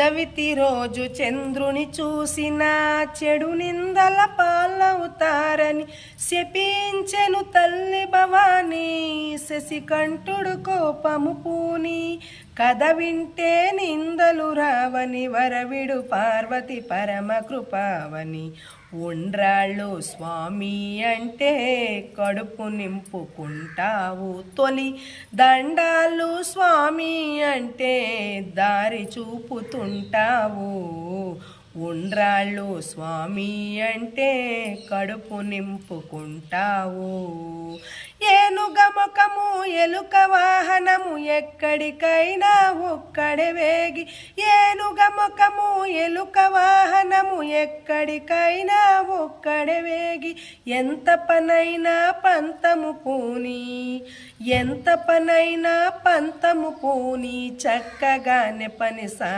చవితి రోజు చంద్రుని చూసిన చెడు నిందల పాలవుతారని శపించెను తల్లి భవానీ. శశికంఠుడు కోపము పూని కథ వింటే నిందలు రావని వరవిడు పార్వతి పరమ కృపావని. ఉండ్రాళ్ళు స్వామి అంటే కడుపు నింపుకుంటావు తొలి. దండాలు స్వామి అంటే దారి చూపుతుంటావు. ఉండ్రాళ్ళు స్వామి అంటే కడుపు నింపుకుంటావు. ఏనుగ ఎలుక వాహనము ఎక్కడికైనా ఒక్కడే వేగి ఏనుగ ముఖము ఎలుక వాహనము ఎక్కడికైనా ఒక్కడే వేగి ఎంత పనైనా పంతము పూని ఎంత పనైనా పంతము పూని చక్కగానే పని సా